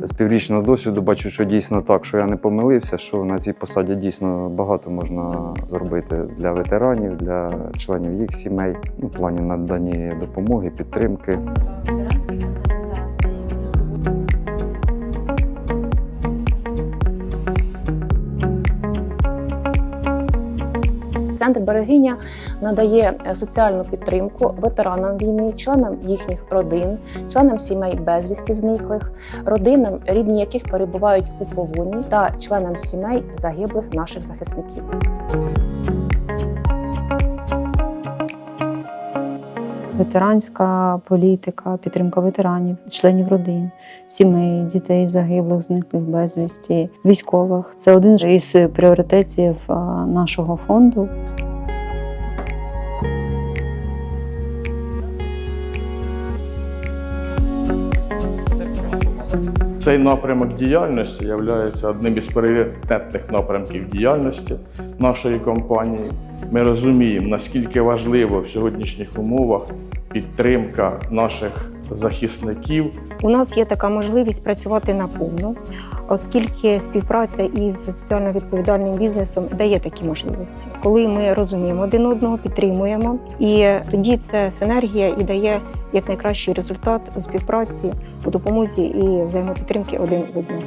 багаторічного досвіду бачу, що дійсно так, що я не помилився, що на цій посаді дійсно багато можна зробити для ветеранів, для членів їх сімей ну, в плані надання допомоги, підтримки. Центр Берегиня надає е, соціальну підтримку ветеранам війни, членам їхніх родин, членам сімей безвісті зниклих, родинам, рідні яких перебувають у полоні, та членам сімей загиблих наших захисників. Ветеранська політика, підтримка ветеранів, членів родин, сімей, дітей загиблих, зниклих безвісті, військових. Це один із пріоритетів нашого фонду. Цей напрямок діяльності є одним із пріоритетних напрямків діяльності нашої компанії. Ми розуміємо, наскільки важливо в сьогоднішніх умовах підтримка наших захисників. У нас є така можливість працювати наповну, оскільки співпраця із соціально відповідальним бізнесом дає такі можливості, коли ми розуміємо один одного, підтримуємо, і тоді це синергія і дає як найкращий результат у співпраці, у допомозі і взаємопідтримки один одного.